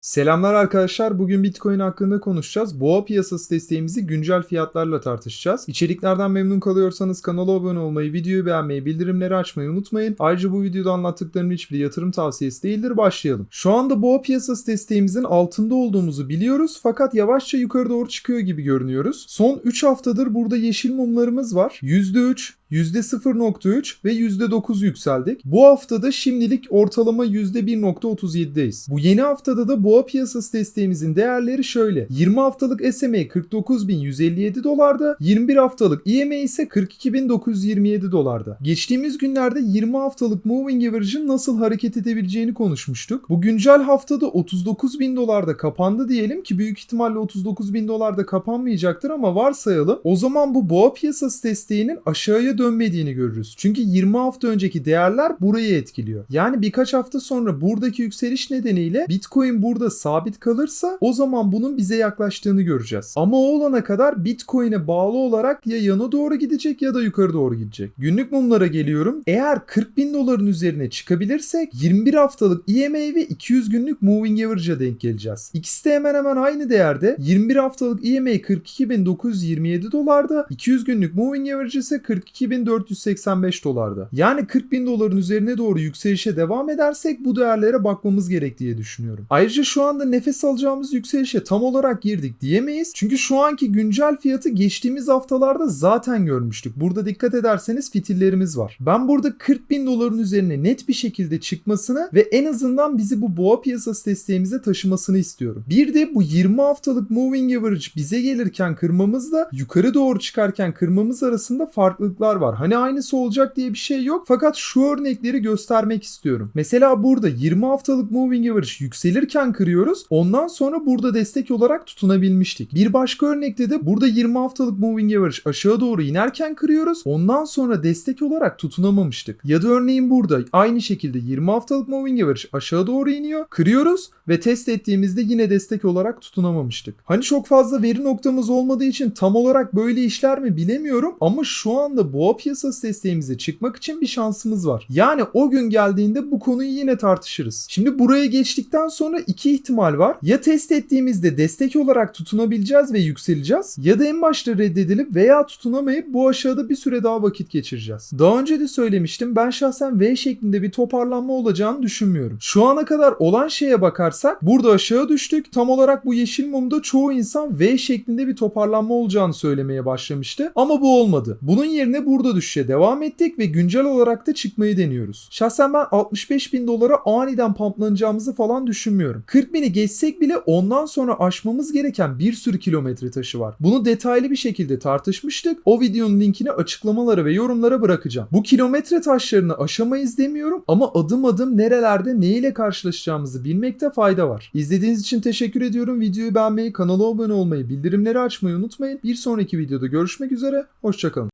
Selamlar arkadaşlar. Bugün Bitcoin hakkında konuşacağız. Boğa piyasası desteğimizi güncel fiyatlarla tartışacağız. İçeriklerden memnun kalıyorsanız kanala abone olmayı, videoyu beğenmeyi, bildirimleri açmayı unutmayın. Ayrıca bu videoda anlattıklarımın hiçbiri yatırım tavsiyesi değildir. Başlayalım. Şu anda boğa piyasası desteğimizin altında olduğumuzu biliyoruz fakat yavaşça yukarı doğru çıkıyor gibi görünüyoruz. Son 3 haftadır burada yeşil mumlarımız var. %3, %0.3 ve %9 yükseldik. Bu haftada şimdilik ortalama %1.37'deyiz. Bu yeni haftada da boğa piyasası desteğimizin değerleri şöyle. 20 haftalık SMA 49.157 dolarda, 21 haftalık EMA ise 42.927 dolarda. Geçtiğimiz günlerde 20 haftalık Moving Average'ın nasıl hareket edebileceğini konuşmuştuk. Bu güncel haftada 39.000 dolarda kapandı diyelim ki büyük ihtimalle 39.000 dolarda kapanmayacaktır ama varsayalım. O zaman bu boğa piyasası desteğinin aşağıya dönmediğini görürüz. Çünkü 20 hafta önceki değerler burayı etkiliyor. Yani birkaç hafta sonra buradaki yükseliş nedeniyle Bitcoin burada sabit kalırsa o zaman bunun bize yaklaştığını göreceğiz. Ama o olana kadar Bitcoin'e bağlı olarak ya yana doğru gidecek ya da yukarı doğru gidecek. Günlük mumlara geliyorum. Eğer 40 bin doların üzerine çıkabilirsek 21 haftalık EMA ve 200 günlük Moving Average'a denk geleceğiz. İkisi de hemen hemen aynı değerde. 21 haftalık EMA 42.927 dolarda, 200 günlük Moving Average ise 42.485 dolarda. Yani 40 bin doların üzerine doğru yükselişe devam edersek bu değerlere bakmamız gerek diye düşünüyorum. Ayrıca şu anda nefes alacağımız yükselişe tam olarak girdik diyemeyiz. Çünkü şu anki güncel fiyatı geçtiğimiz haftalarda zaten görmüştük. Burada dikkat ederseniz fitillerimiz var. Ben burada 40 bin doların üzerine net bir şekilde çıkmasını ve en azından bizi bu boğa piyasası desteğimize taşımasını istiyorum. Bir de bu 20 haftalık moving average bize gelirken kırmamızla yukarı doğru çıkarken kırmamız arasında farklılıklar var. Hani aynısı olacak diye bir şey yok. Fakat şu örnekleri göstermek istiyorum. Mesela burada 20 haftalık moving average yükselirken kırıyoruz. Ondan sonra burada destek olarak tutunabilmiştik. Bir başka örnekte de burada 20 haftalık moving average aşağı doğru inerken kırıyoruz. Ondan sonra destek olarak tutunamamıştık. Ya da örneğin burada aynı şekilde 20 haftalık moving average aşağı doğru iniyor. Kırıyoruz ve test ettiğimizde yine destek olarak tutunamamıştık. Hani çok fazla veri noktamız olmadığı için tam olarak böyle işler mi bilemiyorum ama şu anda boğa piyasası desteğimize çıkmak için bir şansımız var. Yani o gün geldiğinde bu konuyu yine tartışırız. Şimdi buraya geçtikten sonra iki ihtimal var. Ya test ettiğimizde destek olarak tutunabileceğiz ve yükseleceğiz ya da en başta reddedilip veya tutunamayıp bu aşağıda bir süre daha vakit geçireceğiz. Daha önce de söylemiştim ben şahsen V şeklinde bir toparlanma olacağını düşünmüyorum. Şu ana kadar olan şeye bakarsak burada aşağı düştük. Tam olarak bu yeşil mumda çoğu insan V şeklinde bir toparlanma olacağını söylemeye başlamıştı. Ama bu olmadı. Bunun yerine burada düşüşe devam ettik ve güncel olarak da çıkmayı deniyoruz. Şahsen ben 65 bin dolara aniden pamplanacağımızı falan düşünmüyorum. 40 bini geçsek bile ondan sonra aşmamız gereken bir sürü kilometre taşı var. Bunu detaylı bir şekilde tartışmıştık. O videonun linkini açıklamalara ve yorumlara bırakacağım. Bu kilometre taşlarını aşamayız demiyorum ama adım adım nerelerde neyle karşılaşacağımızı bilmekte fayda var. İzlediğiniz için teşekkür ediyorum. Videoyu beğenmeyi, kanala abone olmayı, bildirimleri açmayı unutmayın. Bir sonraki videoda görüşmek üzere. Hoşçakalın.